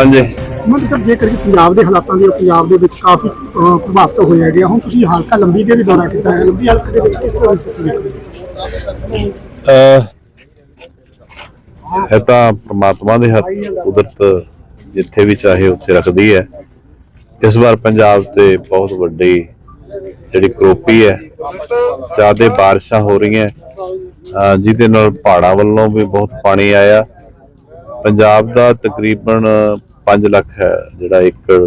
ਹਾਂਜੀ। ਮੈਂ ਸਰ ਜੇਕਰ ਕਿ ਪੰਜਾਬ ਦੇ ਹਾਲਾਤਾਂ ਦੇ ਪੰਜਾਬ ਦੇ ਵਿੱਚ ਕਾਫੀ ਅਹ, ਪ੍ਰਭਾਵਿਤ ਹੋਏ ਹੈਗੇ ਆ। ਹੁਣ ਤੁਸੀਂ ਹਲਕਾ ਲੰਬੀ ਦੇ ਵੀ ਦੌਰਾ ਕੀਤਾ ਹੈ ਲੰਬੀ ਹਲਕੇ ਦੇ ਵਿੱਚ ਕਿਸ ਤਰ੍ਹਾਂ ਦੀ ਸਥਿਤੀ ਵੇਖਦੇ ਹੋ? ਅਹ ਇਹ ਤਾਂ ਪ੍ਰਮਾਤਮਾ ਦੇ ਹੱਥ ਕੁਦਰਤ ਜਿੱਥੇ ਵੀ ਚਾਹੇ ਉੱਥੇ ਰੱਖਦੀ ਹੈ। ਇਸ ਵਾਰ ਪੰਜਾਬ ਤੇ ਬਹੁਤ ਵੱਡੀ ਜਿਹੜੀ ਕਰੋਪੀ ਹੈ ਜ਼ਿਆਦੇ ਬਾਰਿਸ਼ਾਂ ਹੋ ਰਹੀਆਂ। ਅਹ ਜਿਹਦੇ ਨਾਲ ਪਹਾੜਾਂ ਵੱਲੋਂ ਵੀ ਬਹੁਤ ਪਾਣੀ ਆਇਆ। ਪੰਜਾਬ ਦਾ ਤਕਰੀਬਨ 5 ਲੱਖ ਹੈ, ਜਿਹੜਾ ਏਕੜ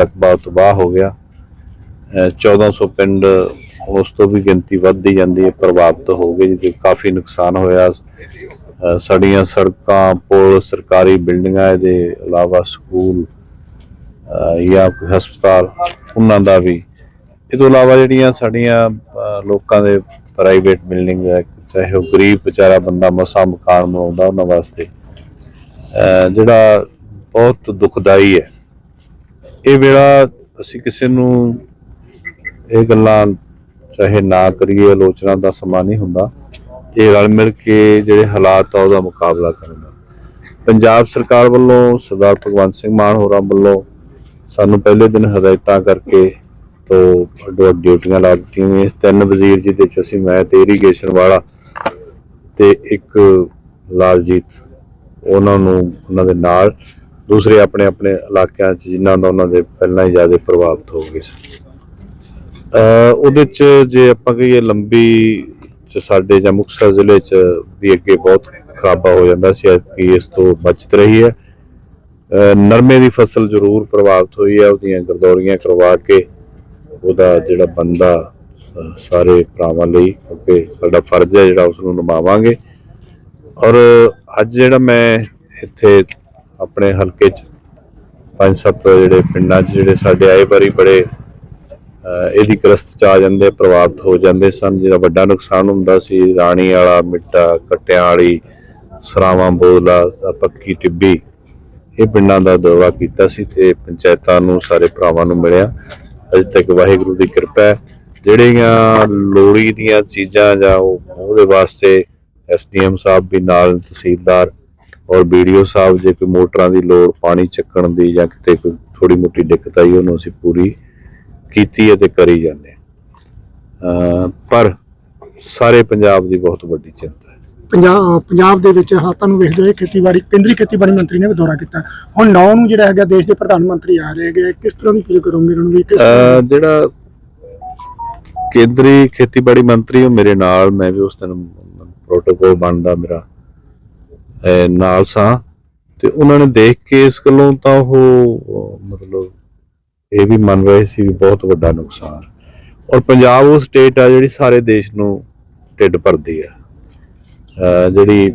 ਰਕਬਾ ਤਬਾਹ ਹੋ ਗਿਆ। ਅਹ 1400 ਪਿੰਡ ਉਸ ਤੋਂ ਵੀ ਗਿਣਤੀ ਵੱਧਦੀ ਜਾਂਦੀ ਹੈ, ਪ੍ਰਭਾਵਿਤ ਹੋ ਗਏ ਜਿਹਦੇ ਕਾਫੀ ਨੁਕਸਾਨ ਹੋਇਆ। ਅਹ ਸਾਡੀਆਂ ਸੜਕਾਂ, ਪੁਲ, ਸਰਕਾਰੀ ਬਿਲਡਿੰਗਾਂ ਦੇ ਇਲਾਵਾ ਸਕੂਲ ਜਾਂ ਕੋਈ ਹਸਪਤਾਲ, ਉਹਨਾਂ ਦਾ ਵੀ। ਇਹ ਤੋਂ ਇਲਾਵਾ ਜਿਹੜੀਆਂ ਸਾਡੀਆਂ ਲੋਕਾਂ ਦੇ ਪ੍ਰਾਈਵੇਟ ਬਿਲਡਿੰਗ ਹੈ, ਚਾਹੇ ਉਹ ਗਰੀਬ ਵਿਚਾਰਾ ਬੰਦਾ ਮਸਾ ਮਕਾਨ ਬਣਾਉਂਦਾ ਉਹਨਾਂ ਵਾਸਤੇ। ਜਿਹੜਾ ਬਹੁਤ ਦੁਖਦਾਈ ਹੈ। ਇਹ ਵੇਲਾ ਅਸੀਂ ਕਿਸੇ ਨੂੰ ਇਹ ਗੱਲਾਂ ਚਾਹੇ ਨਾ ਕਰੀਏ, ਆਲੋਚਨਾ ਦਾ ਸਮਾਂ ਨਹੀਂ ਹੁੰਦਾ। ਇਹ ਰਲ ਮਿਲ ਕੇ ਜਿਹੜੇ ਹਾਲਾਤ ਆ, ਉਹਦਾ ਮੁਕਾਬਲਾ ਕਰਨ ਦਾ। ਪੰਜਾਬ ਸਰਕਾਰ ਵੱਲੋਂ ਸਰਦਾਰ ਭਗਵੰਤ ਸਿੰਘ ਮਾਨ ਹੋਰਾਂ ਵੱਲੋਂ ਸਾਨੂੰ ਪਹਿਲੇ ਦਿਨ ਹਦਾਇਤਾਂ ਕਰਕੇ ਤੋਂ ਅੱਡੋ ਅੱਡ ਡਿਊਟੀਆਂ ਲਾ ਦਿੱਤੀਆਂ ਹੋਈਆਂ ਤਿੰਨ ਵਜ਼ੀਰ ਜਿਹਦੇ ਚ ਅਸੀਂ ਮੈਂ ਤੇ ਇਰੀਗੇਸ਼ਨ ਵਾਲਾ ਤੇ ਇੱਕ ਲਾਲਜੀਤ, ਉਹਨਾਂ ਨੂੰ, ਉਹਨਾਂ ਦੇ ਨਾਲ ਦੂਸਰੇ ਆਪਣੇ ਆਪਣੇ ਇਲਾਕਿਆਂ 'ਚ ਜਿਨ੍ਹਾਂ ਦਾ ਉਹਨਾਂ ਦੇ ਪਹਿਲਾਂ ਹੀ ਜ਼ਿਆਦਾ ਪ੍ਰਭਾਵਿਤ ਹੋ ਗਏ ਸੀ। ਉਹਦੇ 'ਚ ਜੇ ਆਪਾਂ ਕਹੀਏ ਲੰਬੀ ਸਾਡੇ ਜਾਂ ਮੁਕਤਸਰ ਜ਼ਿਲ੍ਹੇ 'ਚ ਵੀ ਅੱਗੇ ਬਹੁਤ ਖਰਾਬਾ ਹੋ ਜਾਂਦਾ ਸੀ ਕਿ ਇਸ ਤੋਂ ਬਚਤ ਰਹੀ ਹੈ। ਨਰਮੇ ਦੀ ਫਸਲ ਜ਼ਰੂਰ ਪ੍ਰਭਾਵਿਤ ਹੋਈ ਹੈ, ਉਹਦੀਆਂ ਗਰਦੌਰੀਆਂ ਕਰਵਾ ਕੇ ਉਹਦਾ ਜਿਹੜਾ ਬੰਦਾ ਸਾਰੇ ਭਰਾਵਾਂ ਲਈ ਕਿਉਂਕਿ ਸਾਡਾ ਫਰਜ਼ ਹੈ ਜਿਹੜਾ ਉਸ ਨੂੰ ਨਿਭਾਵਾਂਗੇ ਔਰ ਅੱਜ ਜਿਹੜਾ ਮੈਂ ਇੱਥੇ ਆਪਣੇ ਹਲਕੇ 'ਚ ਪੰਜ ਸੱਤ ਜਿਹੜੇ ਪਿੰਡਾਂ 'ਚ ਜਿਹੜੇ ਸਾਡੇ ਆਏ ਵਾਰੀ ਬੜੇ ਇਹਦੀ ਗ੍ਰਸਤ ਚ ਆ ਜਾਂਦੇ, ਪ੍ਰਭਾਵਿਤ ਹੋ ਜਾਂਦੇ ਸਨ। ਜਿਹੜਾ ਵੱਡਾ ਨੁਕਸਾਨ ਹੁੰਦਾ ਸੀ, ਰਾਣੀ ਵਾਲਾ, ਮਿੱਟਾ ਕਟਿਆਂ ਵਾਲੀ ਸਰਾਵਾਂ ਬੋਦਲਾ ਪੱਕੀ ਟਿੱਬੀ, ਇਹ ਪਿੰਡਾਂ ਦਾ ਦੌਰਾ ਕੀਤਾ ਸੀ ਤੇ ਪੰਚਾਇਤਾਂ ਨੂੰ, ਸਾਰੇ ਭਰਾਵਾਂ ਨੂੰ ਮਿਲਿਆ। ਅਜੇ ਤੱਕ ਵਾਹਿਗੁਰੂ ਦੀ ਕਿਰਪਾ ਹੈ। ਜਿਹੜੀਆਂ ਲੋੜੀ ਦੀਆਂ ਚੀਜ਼ਾਂ ਜਾਂ ਉਹਦੇ ਵਾਸਤੇ ਐਸਡੀਐਮ ਸਾਹਿਬ ਵੀ ਨਾਲ ਤਹਿਸੀਲਦਾਰ ਔਰ ਵੀਡੀਓ ਸਾਹਿਬ ਜੇ ਕੋਈ ਮੋਟਰਾਂ ਦੀ ਲੋੜ ਪਾਣੀ ਚੱਕਣ ਦੀ ਜਾਂ ਕਿਤੇ ਕੋਈ ਥੋੜੀ ਮੋਟੀ ਦਿੱਕਤ ਆਈ ਉਹਨੂੰ ਅਸੀਂ ਪੂਰੀ ਕੀਤੀ ਹੈ ਤੇ ਕਰੀ ਜਾਂਦੇ ਅਹ ਪਰ ਸਾਰੇ ਪੰਜਾਬ ਦੀ ਬਹੁਤ ਵੱਡੀ ਚਿੰਤਾ ਹੈ। ਪੰਜਾਬ ਪੰਜਾਬ ਦੇ ਵਿੱਚ ਹਾਲਾਤਾਂ ਨੂੰ ਵੇਖਦੇ ਹੋਏ ਖੇਤੀਬਾੜੀ ਕੇਂਦਰੀ ਖੇਤੀਬਾੜੀ ਮੰਤਰੀ ਨੇ ਵੀ ਦੌਰਾ ਕੀਤਾ। ਹੁਣ 9 ਨੂੰ ਜਿਹੜਾ ਹੈਗਾ ਦੇਸ਼ ਦੇ ਪ੍ਰਧਾਨ ਮੰਤਰੀ ਆ ਰਹੇ ਹੈਗੇ ਕਿਸ ਤਰ੍ਹਾਂ ਦੀ ਫੀਲ ਕਰੋਗੇ ਉਹਨਾਂ ਨੂੰ ਵੀ ਜਿਹੜਾ ਕੇਂਦਰੀ ਖੇਤੀਬਾੜੀ ਮੰਤਰੀ ਉਹ ਮੇਰੇ ਨਾਲ ਮੈਂ ਵੀ ਉਸ ਦਿਨ ਪ੍ਰੋਟੋਕੋਲ ਬਣਦਾ ਮੇਰਾ। ਨਾਲ ਸਾਂ। ਤੇ ਉਹਨਾਂ ਨੇ ਦੇਖ ਕੇ ਇਸ ਗੱਲੋਂ ਤਾਂ ਉਹ, ਮਤਲਬ ਇਹ ਵੀ ਮੰਨ ਰਹੇ ਸੀ ਵੀ ਬਹੁਤ ਵੱਡਾ ਨੁਕਸਾਨ। ਔਰ ਪੰਜਾਬ ਉਹ ਸਟੇਟ ਆ ਜਿਹੜੀ ਸਾਰੇ ਦੇਸ਼ ਨੂੰ ਢਿੱਡ ਭਰਦੀ ਆ। ਜਿਹੜੀ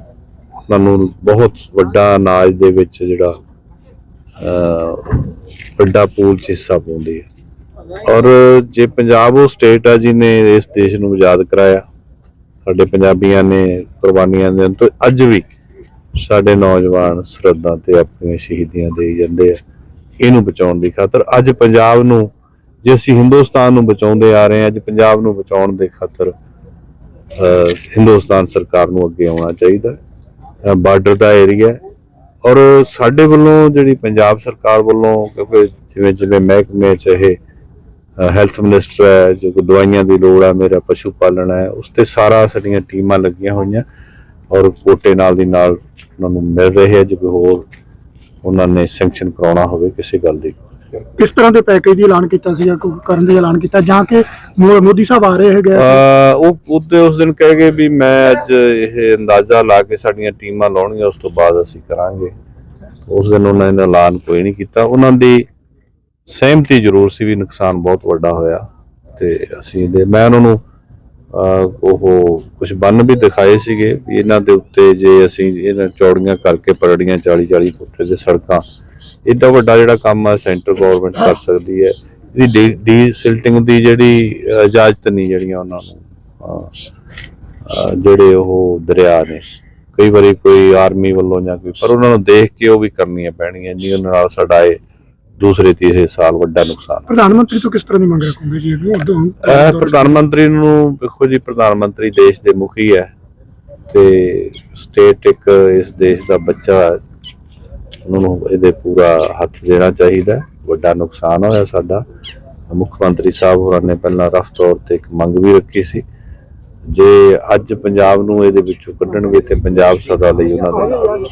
ਉਹਨਾਂ ਨੂੰ ਬਹੁਤ ਵੱਡਾ ਅਨਾਜ ਦੇ ਵਿੱਚ ਜਿਹੜਾ, ਅਹ, ਵੱਡਾ ਪੂਲ ਚ ਹਿੱਸਾ ਪਾਉਂਦੀ ਹੈ ਔਰ ਜੇ ਪੰਜਾਬ ਉਹ ਸਟੇਟ ਆ ਜਿਹਨੇ ਇਸ ਦੇਸ਼ ਨੂੰ ਆਜ਼ਾਦ ਕਰਾਇਆ, ਸਾਡੇ ਪੰਜਾਬੀਆਂ ਨੇ, ਕੁਰਬਾਨੀਆਂ ਦੇਣ ਤੋਂ ਅੱਜ ਵੀ ਸਾਡੇ ਨੌਜਵਾਨ ਸਰਹੱਦਾਂ ਤੇ ਆਪਣੀਆਂ ਸ਼ਹੀਦੀਆਂ ਦੇ ਜਾਂਦੇ ਆ। ਇਹਨੂੰ ਬਚਾਉਣ ਦੀ ਖਾਤਰ ਅੱਜ ਪੰਜਾਬ ਨੂੰ, ਜੇ ਅਸੀਂ ਹਿੰਦੁਸਤਾਨ ਨੂੰ ਬਚਾਉਂਦੇ ਆ ਰਹੇ ਹਾਂ, ਅੱਜ ਪੰਜਾਬ ਨੂੰ ਬਚਾਉਣ ਦੇ ਖਾਤਰ ਹਿੰਦੁਸਤਾਨ ਸਰਕਾਰ ਨੂੰ ਅੱਗੇ ਆਉਣਾ ਚਾਹੀਦਾ ਬਾਰਡਰ ਦਾ ਏਰੀਆ ਔਰ ਸਾਡੇ ਵੱਲੋਂ ਜਿਹੜੀ ਪੰਜਾਬ ਸਰਕਾਰ ਵੱਲੋਂ, ਕਿਉਂਕਿ ਜਿਵੇਂ ਜਿਵੇਂ ਮਹਿਕਮੇ ਚ ਇਹ ਹੈਲਥ ਮਿਨਿਸਟਰ ਹੈ, ਜੋ ਕੋਈ ਦਵਾਈਆਂ ਦੀ ਲੋੜ ਹੈ, ਮੇਰਾ ਪਸ਼ੂ ਪਾਲਣ ਹੈ, ਉਸ ਤੇ ਸਾਰਾ ਸਾਡੀਆਂ ਟੀਮਾਂ ਲੱਗੀਆਂ ਹੋਈਆਂ। ਔਰ ਕੋਟੇ ਨਾਲ ਦੀ ਨਾਲ ਉਹਨਾਂ ਨੂੰ ਮਿਲ ਰਹੇ ਹੈ ਜੇ ਕੋਈ ਹੋਰ ਉਹਨਾਂ ਨੇ ਸੈਂਕਸ਼ਨ ਕਰਾਉਣਾ ਹੋਵੇ ਕਿਸੇ ਗੱਲ ਦੀ। ਕਿਸ ਤਰ੍ਹਾਂ ਦੇ ਪੈਕੇਜ ਦੀ ਐਲਾਨ ਕੀਤਾ ਸੀ ਕਰਨ ਦੇ ਐਲਾਨ ਕੀਤਾ? ਜਾਂ ਕਿ ਮੋ- ਮੋਦੀ ਸਾਹਿਬ ਆ ਰਹੇ ਹੈਗੇ ਆ। ਅਹ ਉਹ ਉਹਦੇ ਉਸ ਦਿਨ ਕਹਿ ਗਏ ਵੀ ਮੈਂ ਅੱਜ ਇਹ ਅੰਦਾਜ਼ਾ ਲਾ ਕੇ ਸਾਡੀਆਂ ਟੀਮਾਂ ਲਾਉਣਗੀਆਂ ਉਸ ਤੋਂ ਬਾਅਦ ਅਸੀਂ ਕਰਾਂਗੇ। ਉਸ ਦਿਨ ਉਹਨਾਂ ਨੇ ਐਲਾਨ ਕੋਈ ਨਹੀਂ ਕੀਤਾ। ਉਹਨਾਂ ਦੀ ਸਹਿਮਤੀ ਜ਼ਰੂਰ ਸੀ ਵੀ ਨੁਕਸਾਨ ਬਹੁਤ ਵੱਡਾ ਹੋਇਆ ਤੇ ਅਸੀਂ ਦੇ ਮੈਂ ਉਹਨਾਂ ਨੂੰ ਉਹ ਕੁਝ ਬੰਨ ਵੀ ਦਿਖਾਏ ਸੀਗੇ ਇਹਨਾਂ ਦੇ ਉੱਤੇ ਜੇ ਅਸੀਂ ਇਹਨਾਂ ਚੌੜੀਆਂ ਕਰਕੇ ਪਰੜੀਆਂ 40 40 ਫੁੱਟ ਦੇ ਸੜਕਾਂ ਏਡਾ ਵੱਡਾ ਜਿਹੜਾ ਕੰਮ ਆ ਸੈਂਟਰ ਗਵਰਨਮੈਂਟ ਕਰ ਸਕਦੀ ਹੈ। ਇਹਦੀ ਡੀ ਸਿਲਟਿੰਗ ਦੀ ਜਿਹੜੀ ਇਜਾਜ਼ਤ ਨਹੀਂ ਜਿਹੜੀਆਂ ਉਹਨਾਂ ਨੂੰ। ਜਿਹੜੇ ਉਹ ਦਰਿਆ ਨੇ। ਕਈ ਵਾਰੀ ਕੋਈ ਆਰਮੀ ਵੱਲੋਂ ਜਾਂ ਕੋਈ ਪਰ ਉਹਨਾਂ ਨੂੰ ਦੇਖ ਕੇ ਉਹ ਵੀ ਕਰਨੀਆਂ ਪੈਣੀਆਂ ਨਹੀਂ ਉਹਨਾਂ ਨਾਲ ਸਾਡਾ ਇਹ ਦੂਸਰੇ ਤੀਸਰੇ ਸਾਲ ਵੱਡਾ ਨੁਕਸਾਨ। ਪ੍ਰਧਾਨ ਮੰਤਰੀ ਤੋਂ ਕਿਸ ਤਰ੍ਹਾਂ ਦੀ ਮੰਗ ਰੱਖੋਗੇ ਜੀ? ਇਹ ਪ੍ਰਧਾਨ ਮੰਤਰੀ ਨੂੰ ਵੇਖੋ ਜੀ ਪ੍ਰਧਾਨ ਮੰਤਰੀ ਦੇਸ਼ ਦੇ ਮੁਖੀ ਹੈ ਤੇ ਸਟੇਟ ਇੱਕ ਇਸ ਦੇਸ਼ ਦਾ ਬੱਚਾ ਉਹਨਾਂ ਨੂੰ ਇਹਦੇ ਪੂਰਾ ਹੱਥ ਦੇਣਾ ਚਾਹੀਦਾ। ਵੱਡਾ ਨੁਕਸਾਨ ਹੋਇਆ ਸਾਡਾ। ਮੁੱਖ ਮੰਤਰੀ ਸਾਹਿਬ ਹੋਰਾਂ ਨੇ ਪਹਿਲਾਂ ਰਫ ਤੌਰ ਤੇ ਇੱਕ ਮੰਗ ਵੀ ਰੱਖੀ ਸੀ। ਜੇ ਅੱਜ ਪੰਜਾਬ ਨੂੰ ਇਹਦੇ ਵਿੱਚੋਂ ਕੱਢਣਗੇ ਤੇ ਪੰਜਾਬ ਸਦਾ ਲਈ ਉਹਨਾਂ ਦੇ ਨਾਲ।